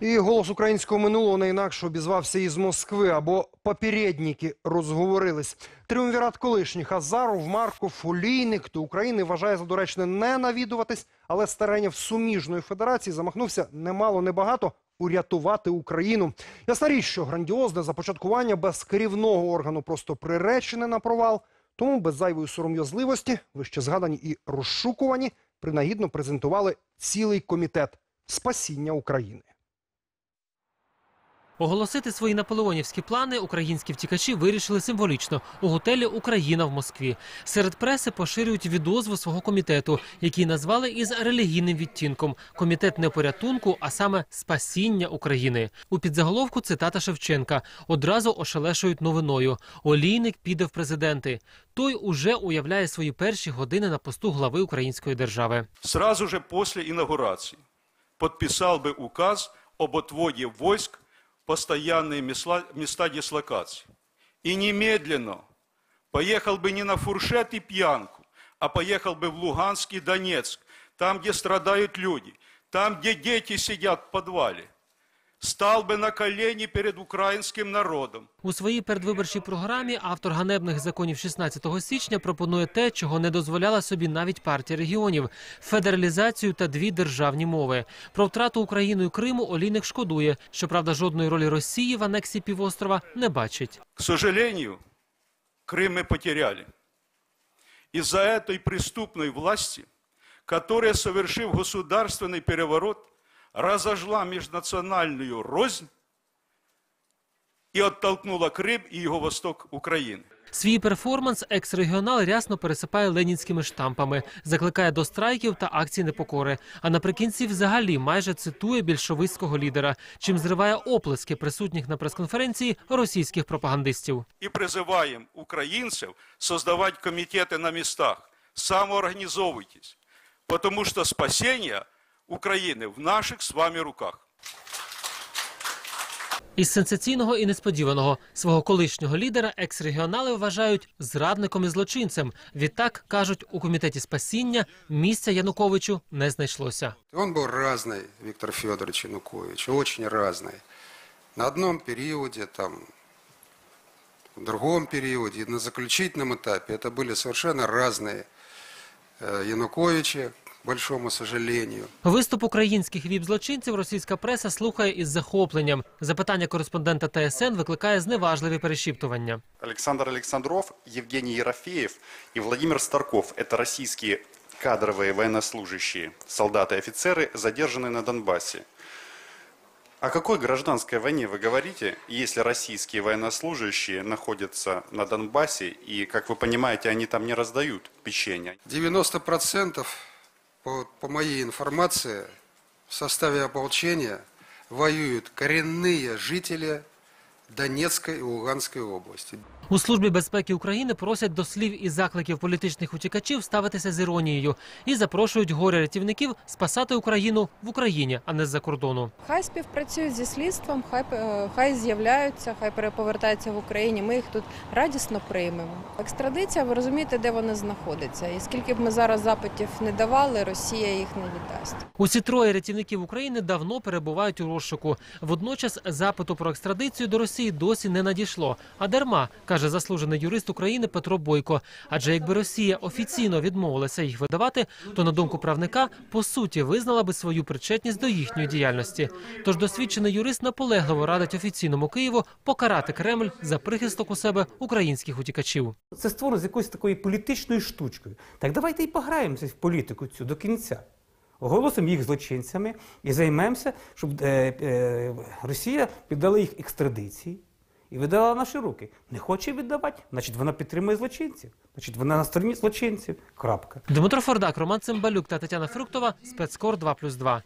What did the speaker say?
І голос українського минулого не інакше обізвався із Москви, або попередники розговорились. Тріумвірат колишніх Азаров, Марков, Олійник до України вважає за доречне не навідуватись, але Старенєв з суміжної федерації замахнувся немало небагато урятувати Україну. Ясна річ, що грандіозне започаткування без керівного органу просто приречене на провал. Тому без зайвої сором'язливості вище згадані і розшукувані принагідно презентували цілий комітет спасіння України. Оголосити свої наполеонівські плани українські втікачі вирішили символічно у готелі Україна в Москві. Серед преси поширюють відозву свого комітету, який назвали із релігійним відтінком комітет не порятунку, а саме спасіння України. У підзаголовку цитата Шевченка одразу ошелешують новиною. Олійник піде в президенти. Той уже уявляє свої перші години на посту глави української держави. сразу же после инаугурации подписал бы указ об отводе войск в постоянные места дислокации. И немедленно поехал бы не на фуршет и пьянку, а поехал бы в Луганск и Донецк, там, где страдают люди, там, где дети сидят в подвале. Стал бы на колени перед украинским народом. У своїй передвиборчій програмі автор ганебних законів 16 січня пропонує те, чого не дозволяла собі навіть партія регіонів федералізацію та дві державні мови. Про втрату Україною Криму Олійник шкодує. Щоправда, жодної ролі Росії в анексії півострова не бачить. К сожалению, Крым мы потеряли. Из-за этой преступной власти, которая, совершив государственный переворот, разожгла межнациональную рознь и оттолкнула Крым и его восток Украины. Свій перформанс екс-регіонал рясно пересипає ленінськими штампами, закликає до страйків та акцій непокори. А наприкінці взагалі майже цитує більшовицького лідера, чим зриває оплески присутніх на прес-конференції російських пропагандистів. И призываем украинцев создавать комитеты на местах. Самоорганизовывайтесь, потому что спасение Украины в наших с вами руках. Із сенсаційного і несподіваного свого колишнього лідера екс-регіонали вважають зрадником і злочинцем. Відтак кажуть, у комітеті спасіння місця Януковичу не знайшлося. Он был разный, Виктор Федорович Янукович, очень разный. На одном периоде, там, в другом периоде, и на заключительном этапе это были совершенно разные э, Януковичи, к большому сожалению. Виступ українських віп-злочинців російська преса слухає із захопленням. Запитання кореспондента ТСН викликає зневажливі перешіптування. Александр Александров, Евгений Ерофеев и Владимир Старков – это российские кадровые военнослужащие, солдаты и офицеры, задержанные на Донбассе. О какой гражданской войне вы говорите, если российские военнослужащие находятся на Донбассе и, как вы понимаете, они там не раздают печенье? 90% по, по моей информации в составе ополчения воюют коренные жители Донецкой и Луганской области. У службі безпеки України просять до слів і закликів політичних утікачів ставитися з іронією і запрошують горе рятівників спасати Україну в Україні, а не з-за кордону. Хай співпрацюють зі слідством, хай е, хай з'являються, хай переповертаються в Україні. Ми їх тут радісно приймемо. Екстрадиція, ви розумієте, де вони знаходяться. І скільки б ми зараз запитів не давали, Росія їх не віддасть. Усі троє рятівників України давно перебувають у розшуку. Водночас запиту про екстрадицію до Росії досі не надійшло. А дарма каже заслужений юрист України Петро Бойко. Адже якби Росія офіційно відмовилася їх видавати, то на думку правника по суті визнала би свою причетність до їхньої діяльності. Тож досвідчений юрист наполегливо радить офіційному Києву покарати Кремль за прихисток у себе українських утікачів. Це створено з якоюсь такою політичною штучкою. Так давайте і пограємося в політику цю до кінця. Оголосимо їх злочинцями і займемося, щоб е, е, Росія піддала їх екстрадиції і видала наші руки. Не хоче віддавати, значить вона підтримує злочинців. Значить, вона на стороні злочинців. Крапка. Дмитро Фордак, Роман Цимбалюк та Тетяна Фруктова. Спецкор 2+,2.